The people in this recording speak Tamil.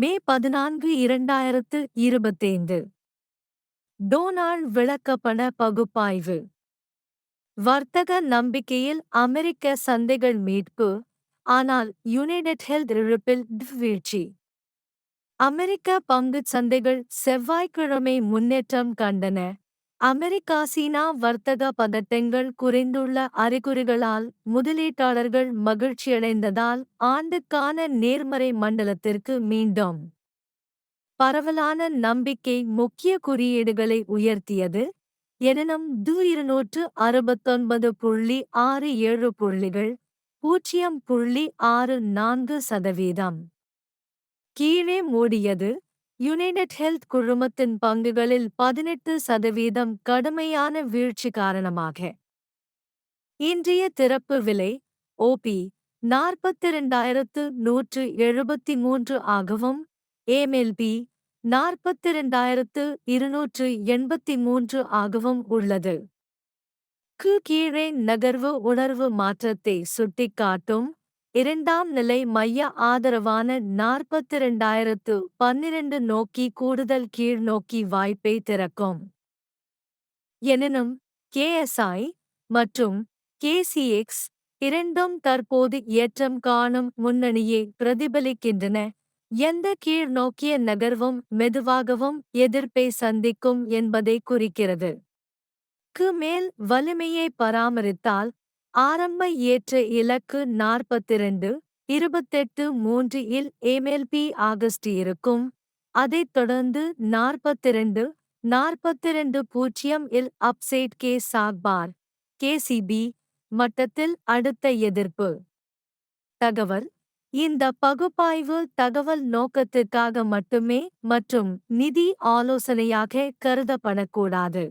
மே பதினான்கு இரண்டாயிரத்து இருபத்தைந்து. டோனால்ட் விளக்கப்பட பகுப்பாய்வு. வர்த்தக நம்பிக்கையில் அமெரிக்க சந்தைகள் மீட்பு ஆனால் யுனைடெட் ஹெல்த் இழப்பில் வீழ்ச்சி. அமெரிக்க பங்குச் சந்தைகள் செவ்வாய்க்கிழமை முன்னேற்றம் கண்டன. அமெரிக்கா சீனா வர்த்தக பதட்டங்கள் குறைந்துள்ள அறிகுறிகளால் முதலீட்டாளர்கள் மகிழ்ச்சியடைந்ததால் ஆண்டுக்கான நேர்மறை மண்டலத்திற்கு மீண்டும் பரவலான நம்பிக்கை முக்கிய குறியீடுகளை உயர்த்தியது. எனினும் து இருநூற்று அறுபத்தொன்பது புள்ளி ஆறு ஏழு புள்ளிகள் பூஜ்ஜியம் புள்ளி ஆறு நான்கு சதவீதம். கீழே மூடியது யுனைடெட் ஹெல்த் குழுமத்தின் பங்குகளில் பதினெட்டு சதவீதம் கடுமையான வீழ்ச்சி காரணமாக. இன்றைய திறப்பு விலை ஓபி நாற்பத்திரண்டாயிரத்து நூற்று எழுபத்தி மூன்று ஆகவும் ஏமெல்பி நாற்பத்திரண்டாயிரத்து இருநூற்று எண்பத்தி மூன்று ஆகவும் உள்ளது. கு கீழே நகர்வு உணர்வு மாற்றத்தை சுட்டிக்காட்டும் இரண்டாம் நிலை மைய ஆதரவான நாற்பத்திரண்டாயிரத்து பன்னிரண்டு நோக்கி கூடுதல் கீழ் நோக்கி வாய்ப்பை திறக்கும். எனினும் கேஎஸ்ஐ மற்றும் கேசிஎக்ஸ் இரண்டும் தற்போது ஏற்றம் காணும் முன்னணியை பிரதிபலிக்கின்றன. எந்த கீழ் நோக்கிய நகர்வும் மெதுவாகவும் எதிர்ப்பை சந்திக்கும் என்பதை குறிக்கிறது. க்கு மேல் வலிமையை பராமரித்தால் ஆரம்ப ஏற்ற இலக்கு நாற்பத்திரண்டு இருபத்தெட்டு மூன்று இல் எம்எல்பி ஆகஸ்ட் இருக்கும். அதைத் தொடர்ந்து நாற்பத்திரண்டு நாற்பத்திரண்டு பூஜ்ஜியம் இல் அப்சைட் கே சாக்பார் கேசிபி மட்டத்தில் அடுத்த எதிர்ப்பு. தகவல் இந்த பகுப்பாய்வு தகவல் நோக்கத்திற்காக மட்டுமே மற்றும் நிதி ஆலோசனையாக கருதப்படக்கூடாது.